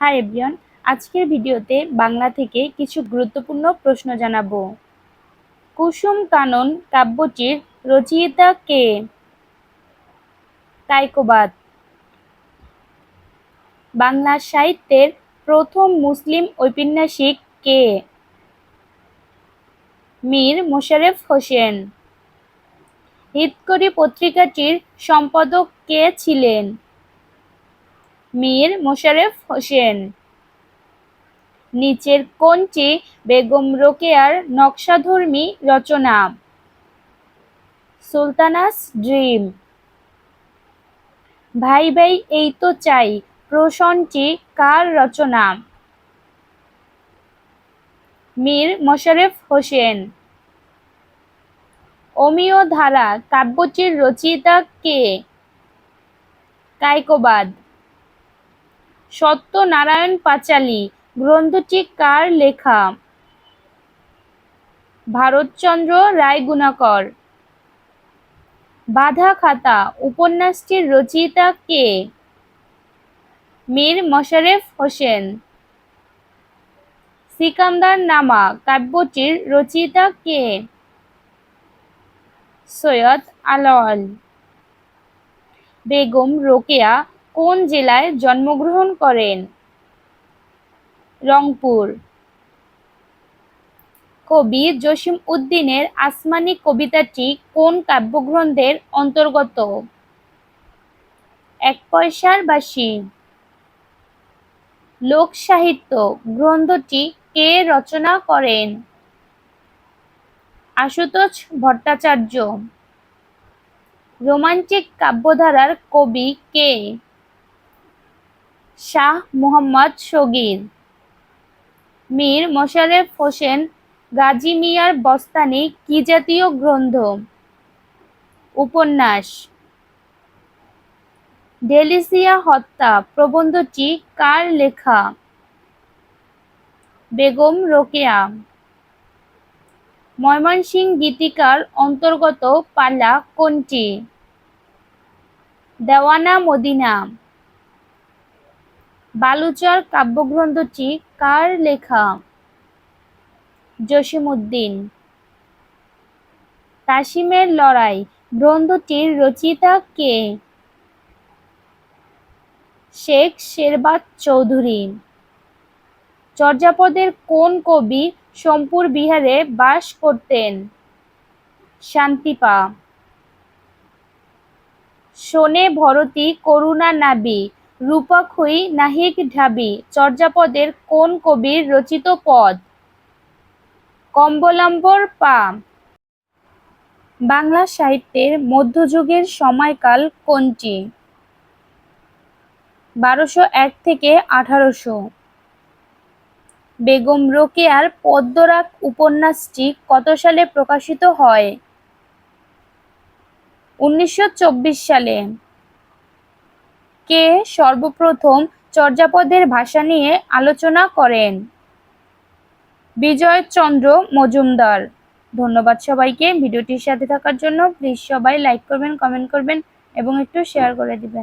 Hi everyone, আজকের ভিডিওতে বাংলা থেকে কিছু গুরুত্বপূর্ণ প্রশ্ন জানাব। কুসুম কানন কাব্যটির রচয়িতা কে? কাইকোবাদ বাংলা সাহিত্যের প্রথম মুসলিম ঔপন্যাসিক কে? মীর মোশারেফ হোসেন। হিতকরি পত্রিকাটির সম্পাদক কে ছিলেন? মীর মোশারেফ হোসেন। নিচের কোনটি বেগম রোকেয়ার নকশাধর্মী রচনা। সুলতানাস ড্রিম। ভাই ভাই, এই তো চাই প্রশ্নটি কার রচনা? মীর মোশারেফ হোসেন। অমীয় ধারা কাব্যটির রচয়িতা কে? কায়কোবাদ। সত্যনারায়ণ পাঁচালী, গ্রন্থটি কার লেখা? ভারতচন্দ্র রায়গুণাকর। বাধা খাতা, উপন্যাসটির রচয়িতা কে? মীর মশারেফ হোসেন। সিকান্দার নামা, কাব্যটির রচয়িতা কে? সৈয়দ আলাওয়াল। বেগম রোকেয়া কোন জেলায় জন্মগ্রহণ করেন? রংপুর। কবি জসিম উদ্দিনের আসমানি কবিতাটি কোন কাব্যগ্রন্থের অন্তর্গত? এক পয়সার বাসি লোক সাহিত্য গ্রন্থটি কে রচনা করেন? আশুতোষ ভট্টাচার্য। রোমান্টিক কাব্যধারার কবি কে? শাহ মুহাম্মদ শগীর। মীর মোশারেফ হোসেন গাজী মিয়ার বস্তানি কি জাতীয় গ্রন্থ? উপন্যাস। ডেলিসিয়া হত্যা প্রবন্ধটি কার লেখা? বেগম রোকেয়া। ময়মনসিং গীতিকার অন্তর্গত পালা কোনটি? দেওয়ানা মদিনা। বালুচর কাব্যগ্রন্থটি কার লেখা? জসিমউদ্দিন। কাশিমের লড়াই। গ্রন্থটির রচিতা কে? শেখ শেরবাত চৌধুরী। চর্যাপদের কোন কবি সোমপুর বিহারে বাস করতেন? শান্তিপা। শোনে ভরতী করুণা রূপক্ষয়ী নাহিক ঢাবি, চর্যাপদের কোন কবির রচিত পদ? কম্বলাম্বর পা। বাংলা সাহিত্যের মধ্যযুগের সময়কাল কোনটি? বারোশো এক থেকে আঠারোশো। বেগম রোকেয়ার পদ্মরাগ উপন্যাসটি কত সালে প্রকাশিত হয়? উনিশশো চব্বিশ সালে। কে সর্বপ্রথম চর্যাপদের ভাষা নিয়ে আলোচনা করেন? বিজয়চন্দ্র মজুমদার। ধন্যবাদ সবাইকে। ভিডিওটির সাথে থাকার জন্য প্লিজ সবাই লাইক করবেন কমেন্ট করবেন এবং একটু শেয়ার করে দিবেন।